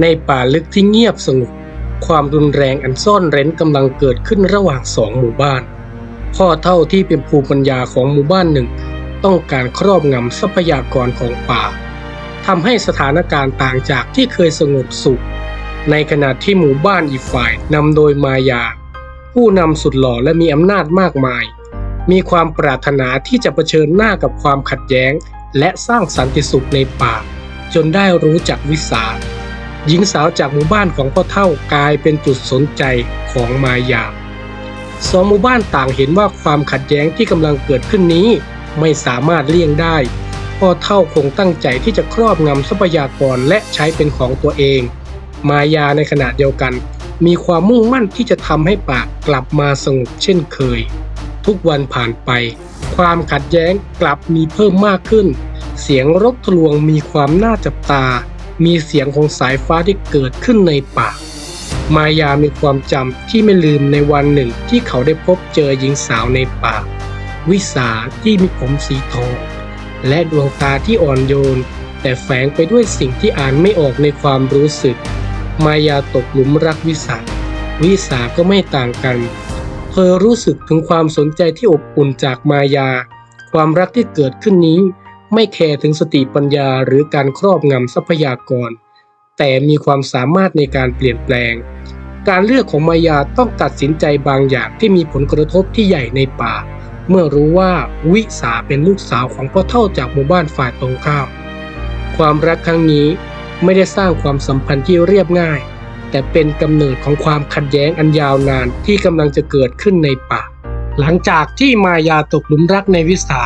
ในป่าลึกที่เงียบสงบความรุนแรงอันซ่อนเร้นกำลังเกิดขึ้นระหว่างสองหมู่บ้าน พ่อเท่าที่เป็นภูมิปัญญาของหมู่บ้านหนึ่ง ต้องการครอบงำทรัพยากรของป่าทำให้สถานการณ์ต่างจากที่เคยสงบสุข ในขณะที่หมู่บ้านอีกฝ่ายนำโดยมายา ผู้นำสุดหล่อและมีอำนาจมากมาย มีความปรารถนาที่จะเผชิญหน้ากับความขัดแย้ง และสร้างสันติสุขในป่า จนได้รู้จักวิสา หญิงสาวจากหมู่บ้านของพ่อเท่ากลายเป็นจุดสนใจของมายาสองหมู่บ้านต่างเห็นว่าความขัดแย้งที่กำลังเกิดขึ้นนี้ไม่สามารถเลี่ยงได้ พ่อเท่าคงตั้งใจที่จะครอบงำทรัพยากรและใช้เป็นของตัวเอง มายาในขณะเดียวกัน มีความมุ่งมั่นที่จะทำให้ป่ากลับมาสงบเช่นเคย ทุกวันผ่านไป ความขัดแย้งกลับมีเพิ่มมากขึ้น เสียงรบทะลวงมีความน่าจับตา มีเสียงของสายฟ้าที่เกิดขึ้นในป่ามายามีความจำที่ไม่ลืมในวันหนึ่งที่เขาได้พบเจอหญิงสาวในป่า วิสาที่มีผมสีทอง และดวงตาที่อ่อนโยน แต่แฝงไปด้วยสิ่งที่อ่านไม่ออกในความรู้สึก มายาตกหลุมรักวิสาวิสาก็ไม่ต่างกัน เธอรู้สึกถึงความสนใจที่อบอุ่นจากมายา ความรักที่เกิดขึ้นนี้ ไม่แคร์ถึงสติปัญญาหรือการครอบงำทรัพยากร แต่มีความสามารถในการเปลี่ยนแปลง การเลือกของมายาต้องตัดสินใจบางอย่างที่มีผลกระทบที่ใหญ่ในป่า เมื่อรู้ว่าวิสาเป็นลูกสาวของพ่อเท่าจากหมู่บ้านฝ่ายตรงข้ามความรักครั้งนี้ไม่ได้สร้างความสัมพันธ์ที่เรียบง่าย แต่เป็นกำเนิดของความขัดแย้งอันยาวนานที่กำลังจะเกิดขึ้นในป่า หลังจากที่มายาตกหลุมรักในวิสา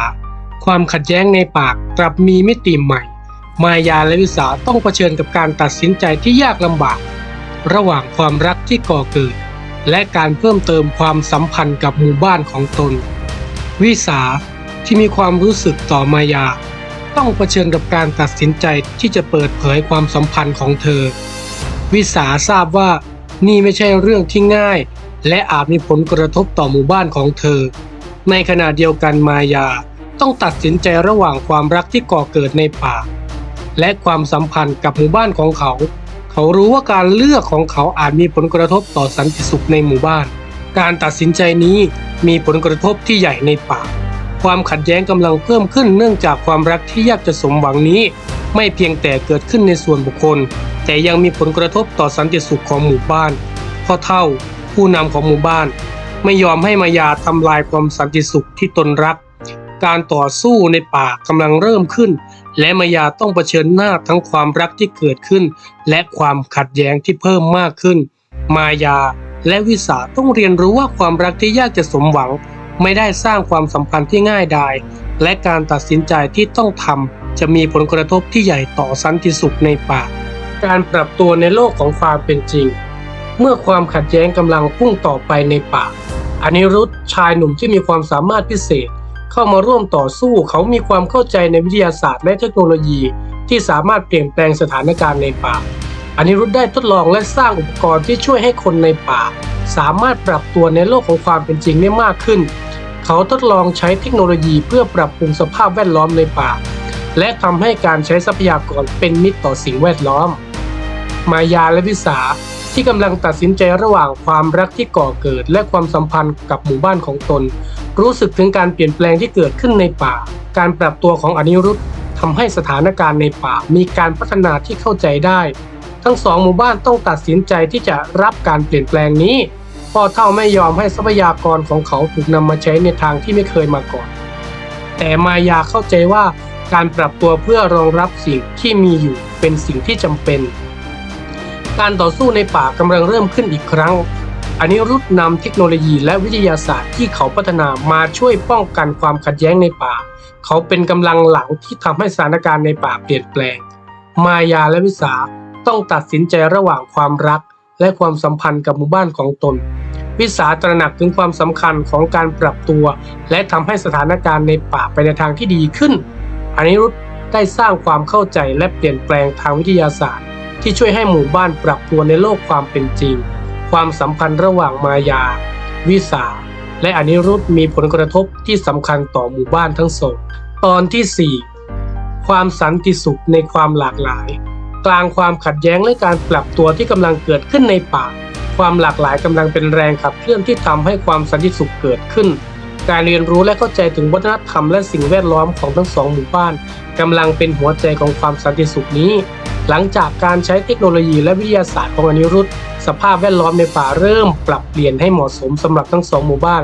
ความขัดแย้งในป่ากลับมีมิติใหม่ มายาและวิสาต้องเผชิญกับการตัดสินใจที่ยากลำบาก ระหว่างความรักที่ก่อเกิด และการเพิ่มเติมความสัมพันธ์กับหมู่บ้านของตน วิสาที่มีความรู้สึกต่อมายา ต้องเผชิญกับการตัดสินใจที่จะเปิดเผยความสัมพันธ์ของเธอ วิสาทราบว่านี่ไม่ใช่เรื่องที่ง่าย และอาจมีผลกระทบต่อหมู่บ้านของเธอ ในขณะเดียวกันมายา ต้องตัดสินใจระหว่างความรักที่ก่อเกิดในป่า และความสัมพันธ์กับหมู่บ้านของเขา เขารู้ว่าการเลือกของเขาอาจมีผลกระทบต่อสันติสุขในหมู่บ้าน การตัดสินใจนี้มีผลกระทบที่ใหญ่ในป่า ความขัดแย้งกำลังเพิ่มขึ้นเนื่องจากความรักที่ยากจะสมหวังนี้ ไม่เพียงแต่เกิดขึ้นในส่วนบุคคล แต่ยังมีผลกระทบต่อสันติสุขของหมู่บ้านพ่อเท่า ผู้นำของหมู่บ้าน ไม่ยอมให้มายาทำลายความสันติสุขที่ตนรัก การต่อสู้ในป่ากำลังเริ่มขึ้น และมายาต้องเผชิญหน้าทั้งความรักที่เกิดขึ้น และความขัดแย้งที่เพิ่มมากขึ้น มายาและวิสาต้องเรียนรู้ว่าความรักที่ยากจะสมหวัง ไม่ได้สร้างความสัมพันธ์ที่ง่ายดายและการตัดสินใจที่ต้องทำจะมีผลกระทบที่ใหญ่ต่อสันติสุขในป่า การปรับตัวในโลกของความเป็นจริง เมื่อความขัดแย้งกำลังพุ่งต่อไปในป่าอนิรุธชายหนุ่มที่มีความสามารถพิเศษ เข้ามาร่วมต่อสู้เขามีความเข้าใจในวิทยาศาสตร์และเทคโนโลยี ที่สามารถเปลี่ยนแปลงสถานการณ์ในป่าอนิรุธได้ทดลองและสร้างอุปกรณ์ที่ช่วยให้คนในป่า สามารถปรับตัวในโลกของความเป็นจริงได้มากขึ้น เขาทดลองใช้เทคโนโลยีเพื่อปรับปรุงสภาพแวดล้อมในป่า และทำให้การใช้ทรัพยากรเป็นมิตรต่อสิ่งแวดล้อม มายาและวิสา ที่กำลังตัดสินใจระหว่างความรักที่ก่อเกิด และความสัมพันธ์กับหมู่บ้านของตน รู้สึกถึงการเปลี่ยนแปลงที่เกิดขึ้นในป่า การปรับตัวของอนิรุธทำให้สถานการณ์ในป่ามีการพัฒนาที่เข้าใจได้ ทั้งสองหมู่บ้านต้องตัดสินใจที่จะรับการเปลี่ยนแปลงนี้พ่อเท่าไม่ยอมให้ทรัพยากรของเขาถูกนำมาใช้ในทางที่ไม่เคยมาก่อน แต่มายาเข้าใจว่าการปรับตัวเพื่อรองรับสิ่งที่มีอยู่เป็นสิ่งที่จำเป็น การต่อสู้ในป่ากำลังเริ่มขึ้นอีกครั้ง อันนี้รุดนำเทคโนโลยีและวิทยาศาสตร์ที่เขาพัฒนามาช่วยป้องกันความขัดแย้งในป่า เขาเป็นกำลังหลังที่ทำให้สถานการณ์ในป่าเปลี่ยนแปลง มายาและวิสาต้องตัดสินใจระหว่างความรัก และความสัมพันธ์กับหมู่บ้านของตน วิสาตระหนักถึงความสำคัญของการปรับตัว และทำให้สถานการณ์ในป่าไปในทางที่ดีขึ้น อันิรุธได้สร้างความเข้าใจและเปลี่ยนแปลงทางวิทยาศาสตร์ ที่ช่วยให้หมู่บ้านปรับตัวในโลกความเป็นจริง ความสัมพันธ์ระหว่างมายา วิสา และอนิรุธมีผลกระทบที่สำคัญต่อหมู่บ้านทั้งสอง ตอนที่ 4 ความสันติสุขในความหลากหลาย กลางความขัดแย้งและการปรับตัวที่กำลังเกิดขึ้นในป่า ความหลากหลายกำลังเป็นแรงขับเคลื่อนที่ทำให้ความสันติสุขเกิดขึ้นการเรียนรู้และเข้าใจถึงวัฒนธรรมและสิ่งแวดล้อมของทั้งสองหมู่บ้านกำลังเป็นหัวใจของความสันติสุขนี้ หลังจากการใช้เทคโนโลยีและวิทยาศาสตร์ของอนิรุตสภาพแวดล้อมในป่าเริ่มปรับเปลี่ยนให้เหมาะสมสำหรับทั้งสองหมู่บ้าน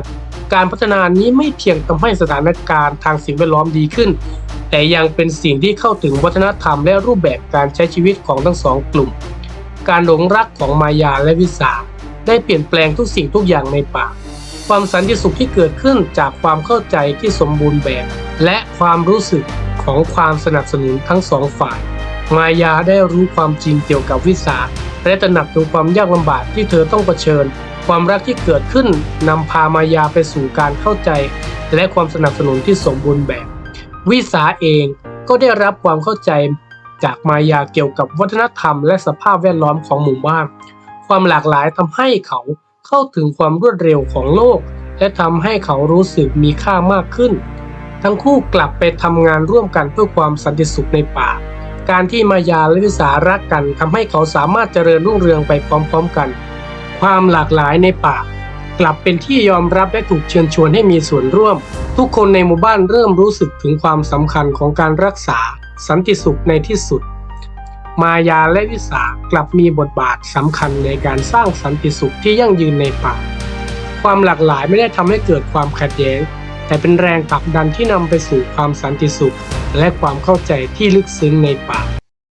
การพัฒนานี้ไม่เพียงทำให้สถานการณ์ทางสิ่งแวดล้อมดีขึ้น แต่ยังเป็นสิ่งที่เข้าถึงวัฒนธรรมและรูปแบบการใช้ชีวิตของทั้งสองกลุ่ม การหลงรักของมายาและวิสาได้เปลี่ยนแปลงทุกสิ่งทุกอย่างในป่า ความสันติสุขที่เกิดขึ้นจากความเข้าใจที่สมบูรณ์แบบ และความรู้สึกของความสนับสนุนทั้งสองฝ่าย มายาได้รู้ความจริงเกี่ยวกับวิสาและตระหนักถึงความยากลำบากที่เธอต้องเผชิญ ความรักที่เกิดขึ้นนำพามายาไปสู่การเข้าใจ และความสนับสนุนที่สมบูรณ์แบบ วิสาเองก็ได้รับความเข้าใจจากมายาเกี่ยวกับวัฒนธรรมและสภาพแวดล้อมของหมู่บ้าน ความหลากหลายทำให้เขาเข้าถึงความรวดเร็วของโลก และทำให้เขารู้สึกมีค่ามากขึ้น ทั้งคู่กลับไปทำงานร่วมกันเพื่อความสันติสุขในป่า การที่มายาและวิสารักกันทำให้เขาสามารถเจริญรุ่งเรืองไปพร้อมๆกัน ความหลากหลายในป่ากลับเป็นที่ยอมรับและถูกเชิญชวนให้มีส่วนร่วม ทุกคนในหมู่บ้านเริ่มรู้สึกถึงความสำคัญของการรักษาสันติสุขในที่สุด มายาและวิสากลับมีบทบาทสำคัญในการสร้างสันติสุขที่ยั่งยืนในป่า ความหลากหลายไม่ได้ทำให้เกิดความขัดแย้ง แต่เป็นแรงผลักดันที่นำไปสู่ความสันติสุข และความเข้าใจที่ลึกซึ้งในป่า